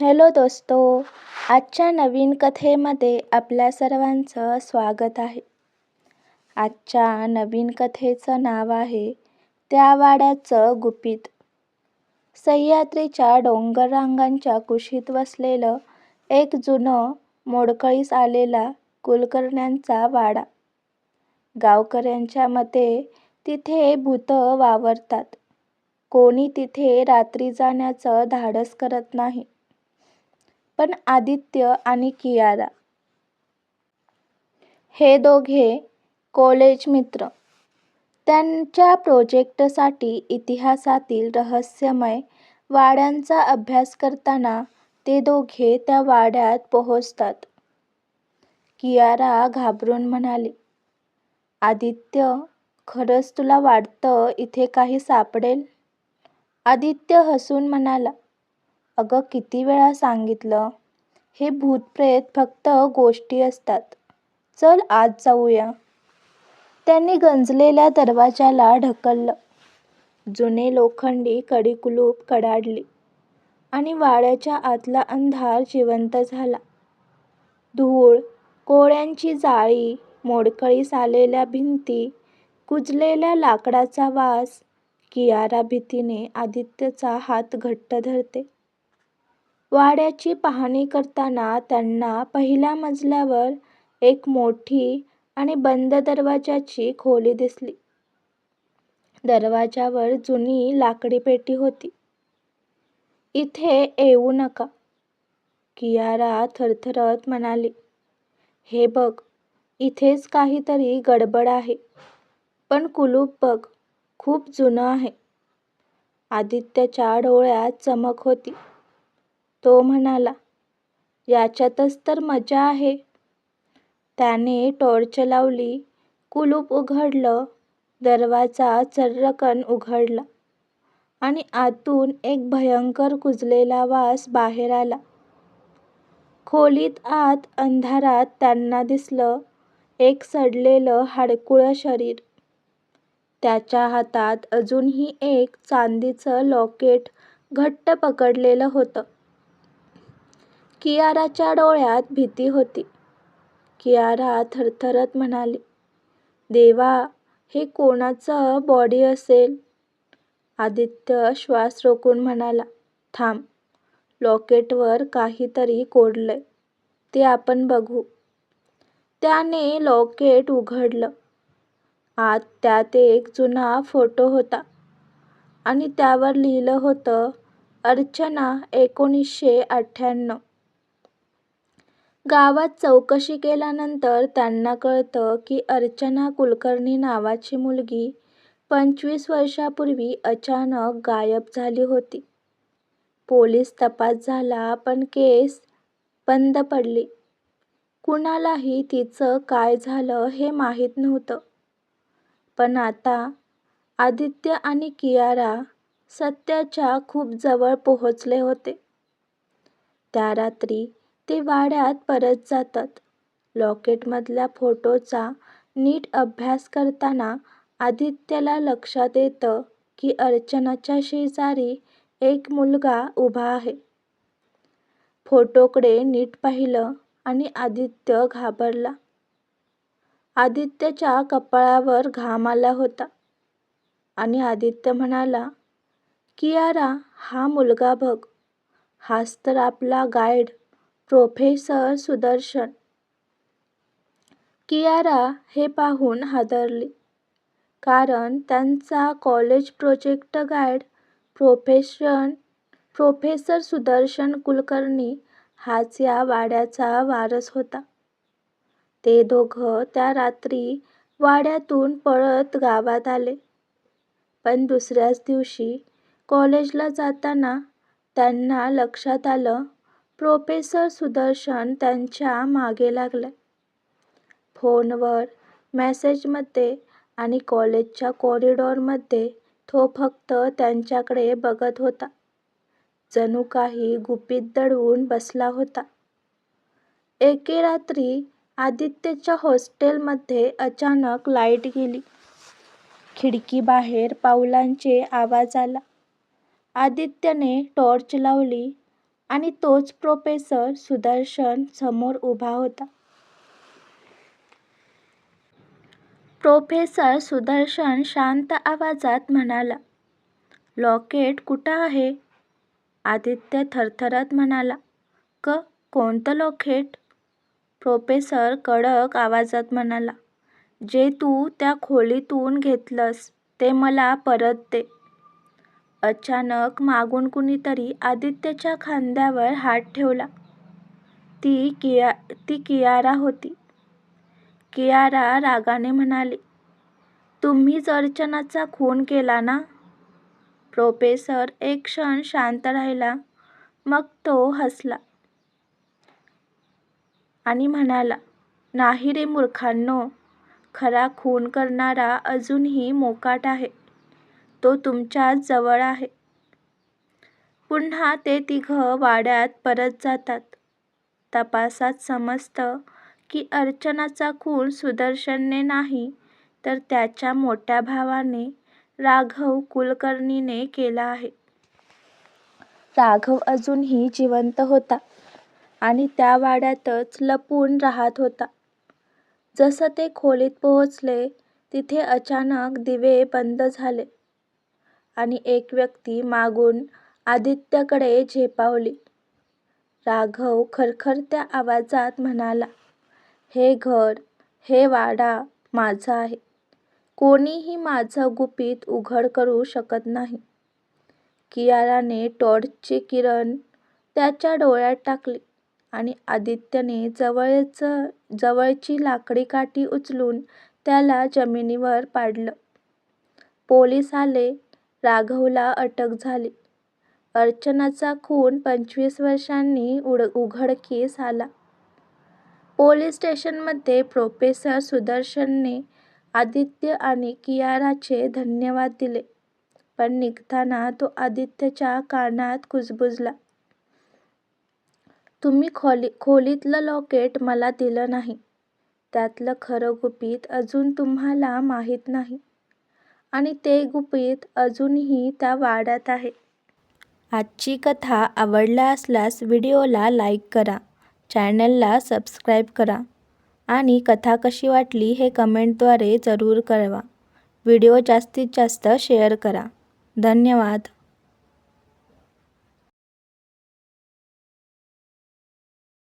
Hello दोस्तो आजच्या नवीन कथेमध्ये आपल्या सर्वांचं स्वागत आहे. आजच्या नवीन कथेचं नाव आहे त्या वाड्याचं गुपित. सह्याद्रीच्या डोंगररांगांच्या कुशीत वसलेलं एक जुनं मोडकळीस आलेला कुलकर्ण्यांचा वाडा. गावकऱ्यांच्या मते तिथे भूतं वावरतात. कोणी तिथे रात्री जाण्याचं धाडस करत नाही. पण आदित्य आणि कियारा. हे दोघे कॉलेज मित्र. त्यांच्या प्रोजेक्टसाठी इतिहासातील रहस्यमय वाड्यांचा अभ्यास करताना ते दोघे त्या वाड्यात पोहोचतात. कियारा घाबरून म्हणाली आदित्य खरंच तुला वाटतं इथे काही सापडेल? आदित्य हसून म्हणाला अगं किती वेळा सांगितलं? हे भूतप्रेत फक्त गोष्टी असतात. चल आत जाऊया. त्यांनी गंजलेल्या दरवाजाला ढकललं. जुने लोखंडी कडीकुलूप कडाडली आणि वाड्याच्या आतला अंधार जिवंत झाला. धूळ कोळ्यांची जाळी मोडकळीस आलेल्या भिंती कुजलेल्या लाकडाचा वास कियारा भीतीने आदित्यचा हात घट्ट धरते. वाड्याची पाहणी करताना त्यांना पहिल्या मजल्यावर एक मोठी आणि बंद दरवाजाची खोली दिसली. दरवाजावर जुनी लाकडी पेटी होती. इथे येऊ नका कियारा थरथरत म्हणाली. हे बघ इथेच काहीतरी गडबड आहे पण कुलूप बघ खूप जुनं आहे. आदित्यच्या डोळ्यात चमक होती. तो म्हणाला याच्यातच तर मजा आहे. त्याने टॉर्च लावली कुलूप उघडलं दरवाजा चर्रकन उघडला आणि आतून एक भयंकर कुजलेला वास बाहेर आला. खोलीत आत अंधारात त्यांना दिसलं एक सडलेलं हाडकुळं शरीर. त्याच्या हातात अजूनही एक चांदीचं लॉकेट घट्ट पकडलेलं होतं. कियाराच्या डोळ्यात भीती होती. कियारा थरथरत म्हणाली देवा हे कोणाचं बॉडी असेल? आदित्य श्वास रोखून म्हणाला थांब लॉकेटवर काहीतरी कोरलंय ते आपण बघू. त्याने लॉकेट उघडलं. आत त्यात एक जुना फोटो होता आणि त्यावर लिहिलं होतं अर्चना एकोणीसशे अठ्ठ्याण्णव. गावात चौकशी केल्यानंतर त्यांना कळतं की अर्चना कुलकर्णी नावाची मुलगी पंचवीस वर्षापूर्वी अचानक गायब झाली होती. पोलीस तपास झाला पण केस बंद पडली. कुणालाही तिचं काय झालं हे माहीत नव्हतं. पण आता आदित्य आणि कियारा सत्याच्या खूप जवळ पोहोचले होते. त्या रात्री ते वाड्यात परत जातात. लॉकेटमधल्या फोटोचा नीट अभ्यास करताना आदित्यला लक्षात येतं की अर्चनाच्या शेजारी एक मुलगा उभा आहे. फोटोकडे नीट पाहिलं आणि आदित्य घाबरला. आदित्यच्या कपाळावर घाम आला होता आणि आदित्य म्हणाला कियारा हा मुलगा बघ. हाच तर आपला गाईड प्रोफेसर सुदर्शन. कियारा हे पाहून हादरली. कारण त्यांचा college project guide profession professor Sudarshan Kulkarni हाच या वाड्याचा वारस होता. ते दोघं त्या रात्री वाड्यातून पळत गावात आले. पण दुसऱ्याच दिवशी कॉलेजला जाताना त्यांना लक्षात आलं प्रोफेसर सुदर्शन त्यांच्या मागे लागलाय फोनवर मेसेजमध्ये आणि कॉलेजच्या कॉरिडॉरमध्ये तो फक्त त्यांच्याकडे बघत होता. जणू काही गुपित दडवून बसला होता. एके रात्री आदित्यच्या हॉस्टेलमध्ये अचानक लाइट गेली. खिडकीबाहेर पावलांचे आवाज आला. आदित्यने टॉर्च लावली. आणि तोच प्रोफेसर सुदर्शन समोर उभा होता. प्रोफेसर सुदर्शन शांत आवाजात म्हणाला, लॉकेट कुठं आहे? आदित्य थरथरत म्हणाला, क कोणतं लॉकेट? प्रोफेसर कडक आवाजात म्हणाला, जे तू त्या खोलीतून घेतलंस ते मला परत दे. अचानक मागून कुणीतरी आदित्यच्या खांद्यावर हात ठेवला. ती किया ती कियारा होती. कियारा रागाने म्हणाली, तुम्हीच अर्चनाचा खून केला ना? प्रोफेसर एक क्षण शांत राहिला. मग तो हसला आणि म्हणाला, नाही रे मूर्खांनो. खरा खून करणारा अजूनही मोकाट आहे. तो तुमच्याच जवळ आहे. पुन्हा ते तिघं वाड्यात परत जातात. तपासात समजतं की अर्चनाचा खून सुदर्शनने नाही तर त्याच्या मोठ्या भावाने राघव कुलकर्णीने केला आहे. राघव अजूनही जिवंत होता आणि त्या वाड्यातच लपून राहत होता. जसं ते खोलीत पोहोचले तिथे अचानक दिवे बंद झाले आणि एक व्यक्ती मागून आदित्यकडे झेपावली. राघव खरखरत्या आवाजात म्हणाला, हे घर, हे वाडा माझं आहे. कोणीही माझं गुपित उघड करू शकत नाही. कियाराने टॉर्चची किरण त्याच्या डोळ्यात टाकली आणि आदित्यने जवळची लाकडी काठी उचलून त्याला जमिनीवर पाडलं. पोलीस आले. राघवला अटक झाली. अर्चनाचा खून पंचवीस वर्षांनी उघडकीस आला. पोलीस स्टेशनमध्ये प्रोफेसर सुदर्शनने आदित्य आणि कियाराचे धन्यवाद दिले. पण निघताना तो आदित्यच्या कानात कुजबुजला. तुम्ही खोलीतलं लॉकेट मला दिलं नाही. त्यातलं खरं गुपित अजून तुम्हाला माहीत नाही आणि ते गुपित अजूनही त्या वाड्यात आहे. आजची कथा आवडला असल्यास व्हिडिओला लाईक करा, चॅनलला सबस्क्राईब करा आणि कथा कशी वाटली हे कमेंटद्वारे जरूर कळवा. व्हिडिओ जास्तीत जास्त शेअर करा. धन्यवाद.